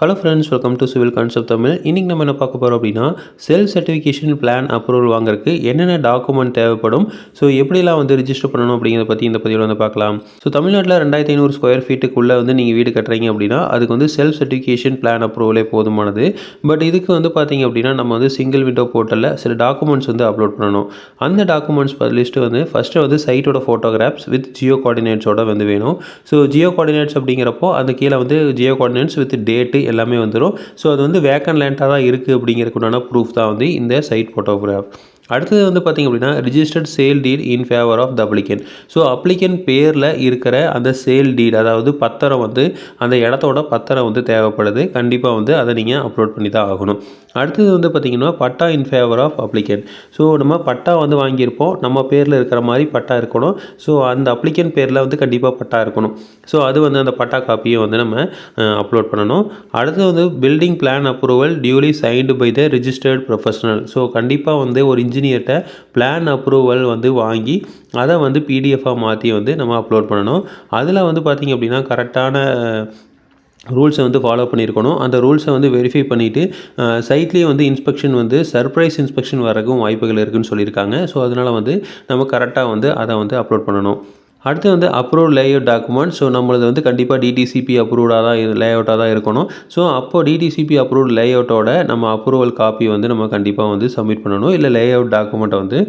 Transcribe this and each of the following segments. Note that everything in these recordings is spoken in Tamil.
Hello friends welcome to civil concept Tamil இன்றைக்கி நம்ம என்ன பார்க்க போகிறோம் அப்படின்னா செல்ஃப் சர்டிஃபிகேஷன் பிளான் அப்ரூவல் வாங்குறதுக்கு என்னென்ன டாக்குமெண்ட் தேவைப்படும்? ஸோ எப்படிலாம் வந்து ரிஜிஸ்டர் பண்ணணும் அப்படிங்கிறத பற்றி இந்த பதிவில் வந்து பார்க்கலாம். ஸோ தமிழ்நாட்டில் ரெண்டாயிரத்தி ஐநூறு ஸ்கொயர் ஃபீட்டுக்குள்ளே வந்து நீங்கள் வீடு கட்டுறீங்க அப்படின்னா அதுக்கு வந்து செல்ஃப் சர்டிஃபிகேஷன் பிளான் அப்ரூவலே போதுமானது. பட் இதுக்கு வந்து பார்த்தீங்க அப்படின்னா நம்ம வந்து சிங்கிள் விண்டோ போர்ட்டலில் சில டாக்குமெண்ட்ஸ் வந்து அப்லோட் பண்ணணும். அந்த டாக்குமெண்ட்ஸ் லிஸ்ட்டு வந்து ஃபஸ்ட்டு வந்து சைட்டோட ஃபோட்டோகிராஃப்ஸ் வித் ஜியோ கோஆர்டினேட்ஸோட வந்து வேணும். ஸோ ஜியோ கோஆர்டினேட்ஸ் அப்படிங்கிறப்போ அந்த கீழே வந்து ஜியோ கோஆர்டினேட்ஸ் வித் டேட்டு எல்லாமே வந்துடும் ஸோ அது வந்து வேக்கன் லேண்டாக தான் இருக்குது அப்படிங்கிறதுக்கு உண்டான ப்ரூஃப் தான் வந்து இந்த சைட் ஃபோட்டோகிராஃப் அடுத்தது வந்து பார்த்திங்க அப்படின்னா registered sale deed in favour of the applicant so applicant பேரில் இருக்கிற அந்த சேல் டீட் அதாவது பத்திரம் வந்து அந்த இடத்தோட பத்திரம் வந்து தேவைப்படுது. கண்டிப்பாக வந்து அதை நீங்கள் அப்லோட் பண்ணி தான் ஆகணும். அடுத்தது வந்து பார்த்திங்கன்னா patta in favour of applicant so நம்ம பட்டா வந்து வாங்கியிருப்போம். நம்ம பேரில் இருக்கிற மாதிரி பட்டா இருக்கணும். ஸோ அந்த அப்ளிகன் பேரில் வந்து கண்டிப்பாக பட்டா இருக்கணும். ஸோ அது வந்து அந்த பட்டா காப்பியை வந்து நம்ம அப்லோட் பண்ணணும். அடுத்தது வந்து building plan approval duly signed by the registered professional so கண்டிப்பாக வந்து ஒரு இன்ஜினியர்கிட்ட பிளான் அப்ரூவல் வந்து வாங்கி அதை வந்து பிடிஎஃபாக மாற்றி வந்து நம்ம அப்லோட் பண்ணணும். அதில் வந்து பார்த்திங்க அப்படின்னா கரெக்டான ரூல்ஸை வந்து ஃபாலோ பண்ணியிருக்கணும் அந்த ரூல்ஸை வந்து வெரிஃபை பண்ணிவிட்டு சைட்லேயே வந்து இன்ஸ்பெக்ஷன் வந்து சர்ப்ரைஸ் இன்ஸ்பெக்ஷன் வரக்கும் வாய்ப்புகள் இருக்குதுன்னு சொல்லியிருக்காங்க. ஸோ அதனால் வந்து நம்ம கரெக்டாக வந்து அதை வந்து அப்லோட் பண்ணணும். அடுத்து வந்து அப்ரூவ் லேஅவுட் டாக்குமெண்ட் ஸோ நம்மளது வந்து கண்டிப்பாக டிடிசிபி அப்ரூவ்டாக தான் லேஅவுட்டாக தான் இருக்கணும். ஸோ அப்போது டிடிசிபி அப்ரூவ் லேஅவுட்டோட நம்ம அப்ரூவல் காப்பி வந்து நம்ம கண்டிப்பாக வந்து சப்மிட் பண்ணணும். இல்லை லேஅவுட் டாக்குமெண்ட்டை வந்து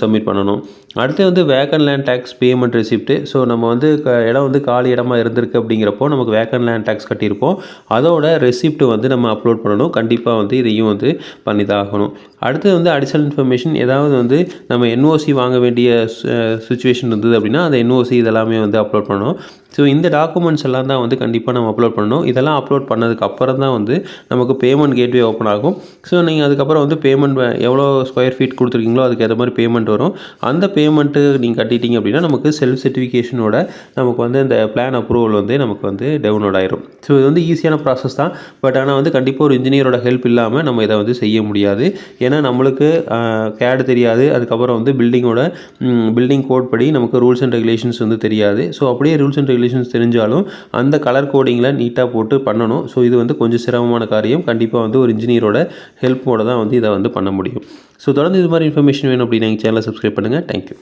சப்மிட் பண்ணணும். அடுத்து வந்து vacant land tax payment receipt so நம்ம வந்து க இடம் வந்து காலி இடமா இருந்திருக்கு அப்படிங்கிறப்போ நமக்கு வேக்கன் லேண்ட் டேக்ஸ் கட்டியிருப்போம். அதோட ரெசிப்ட் வந்து நம்ம அப்லோட் பண்ணணும். கண்டிப்பாக வந்து இதையும் வந்து பண்ணி தான் ஆகணும் அடுத்து வந்து அடிஷனல் இன்ஃபர்மேஷன் ஏதாவது வந்து நம்ம என்ஓசி வாங்க வேண்டிய சுச்சுவேஷன் இருந்தது அப்படின்னா அந்த என்ஓசி இதெல்லாமே வந்து அப்லோட் பண்ணணும் ஸோ இந்த டாக்குமெண்ட்ஸ் எல்லாம் தான் வந்து கண்டிப்பாக நம்ம அப்லோட் பண்ணணும். இதெல்லாம் அப்லோட் பண்ணதுக்கு அப்புறம் தான் வந்து நமக்கு பேமெண்ட் கேட்வே ஓப்பன் ஆகும். ஸோ நீங்கள் அதுக்கப்புறம் வந்து பேமெண்ட் எவ்வளோ ஸ்கொயர் ஃபீட் கொடுத்துருக்கீங்களோ அதுக்கு ஏற்ற மாதிரி பேமெண்ட் வரும். அந்த பேமெண்ட்டு நீங்கள் கட்டிட்டீங்க அப்படின்னா நமக்கு செல்ஃப் சர்டிஃபிகேஷனோட நமக்கு வந்து இந்த பிளான் அப்ரூவல் வந்து நமக்கு வந்து டவுன்லோட் ஆயிரும். ஸோ இது வந்து ஈஸியான ப்ராசஸ் தான். பட் ஆனால் வந்து கண்டிப்பாக ஒரு இன்ஜினியரோட ஹெல்ப் இல்லாமல் நம்ம இதை வந்து செய்ய முடியாது. ஏன்னா நம்மளுக்கு கேடு தெரியாது. அதுக்கப்புறம் வந்து பில்டிங்கோட பில்டிங் கோட் படி நமக்கு ரூல்ஸ் அண்ட் ரெகுலேஷன்ஸ் வந்து தெரியாது. ஸோ அப்படியே ரூல்ஸ் அண்ட் ரெகுலேஷன்ஸ் தெரிஞ்சாலும் அந்த கலர் கோடிங்கில் நீட்டாக போட்டு பண்ணணும். ஸோ இது வந்து கொஞ்சம் சிரமமான காரியம். கண்டிப்பாக வந்து ஒரு இன்ஜினியரோட ஹெல்ப்போட தான் வந்து இதை வந்து பண்ண முடியும். ஸோ தொடர்ந்து இது மாதிரி இன்ஃபர்மேஷன் வேணும் அப்படின்னு எங்கள் சேனலை சப்ஸ்கிரைப் பண்ணுங்கள் தேங்க்யூ